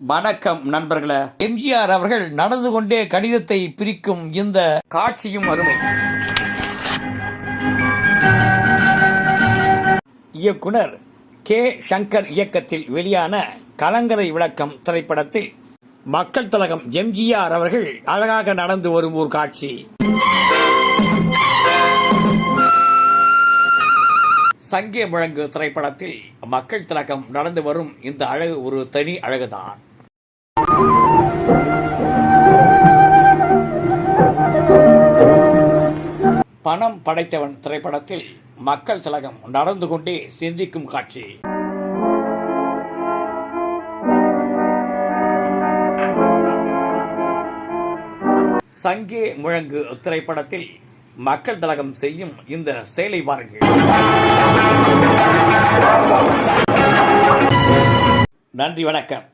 வணக்கம் நண்பர்களே. எம்ஜிஆர் அவர்கள் நடந்து கொண்டே கடிதத்தை பிரிக்கும் இந்த காட்சியும் அருமை. இயக்குனர் கே. சங்கர் இயக்கத்தில் வெளியான கலங்கரை விளக்கம் திரைப்படத்தில் மக்கள் தலகம் எம்ஜிஆர் அவர்கள் அழகாக நடந்து வரும் ஒரு காட்சி. சங்கே முழங்கு திரைப்படத்தில் மக்கள் திலகம் நடந்து வரும் இந்த அழகு ஒரு தனி அழகுதான். பணம் படைத்தவன் திரைப்படத்தில் மக்கள் திலகம் நடந்து கொண்டே சிந்திக்கும் காட்சி. சங்கே முழங்கு திரைப்படத்தில் மக்கள் திலகம் செய்யும் இந்த செயலை பாருங்கள். நன்றி வணக்கம்.